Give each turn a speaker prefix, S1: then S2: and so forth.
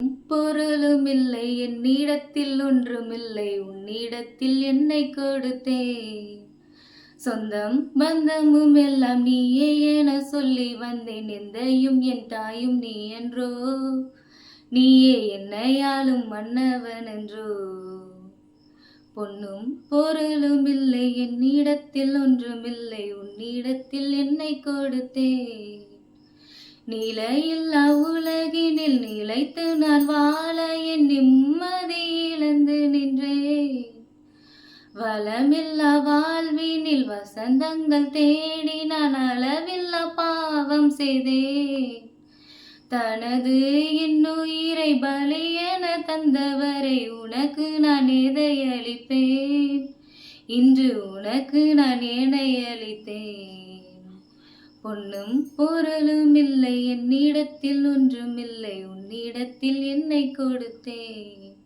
S1: பொருளுமில்லை என்னிடத்தில் ஒன்றுமில்லை உன்னிடத்தில் என்னை கொடுத்தேன் சொந்தம் பந்தமும் எல்லாம் நீயே என சொல்லி வந்தேன் எந்தையும் என் தாயும் நீ என்றோ? நீயே என்னையாலும் மன்னவன் என்றோ? பொன்னும் பொருளும் இல்லை என்னிடத்தில் ஒன்றுமில்லை உன்னிடத்தில் என்னை கொடுத்தேன் நிலையில்லா உலகினில் நிலைத்து என் நிம்மதி இழந்து நின்றேன். வளமில்லா வாழ்வினில் வசந்தங்கள் தேடி நான் அளவில்லா பாவம் செய்தேன். தனது இன்னுயிரை பலி என தந்தவரை உனக்கு நான் எதை அளிப்பேன் இன்று உனக்கு நான் ஏனை அளித்தேன் பொன்னும் பொருளும் இல்லை என்னிடத்தில் ஒன்றுமில்லை உன்னிடத்தில் என்னை கொடுத்தேன்.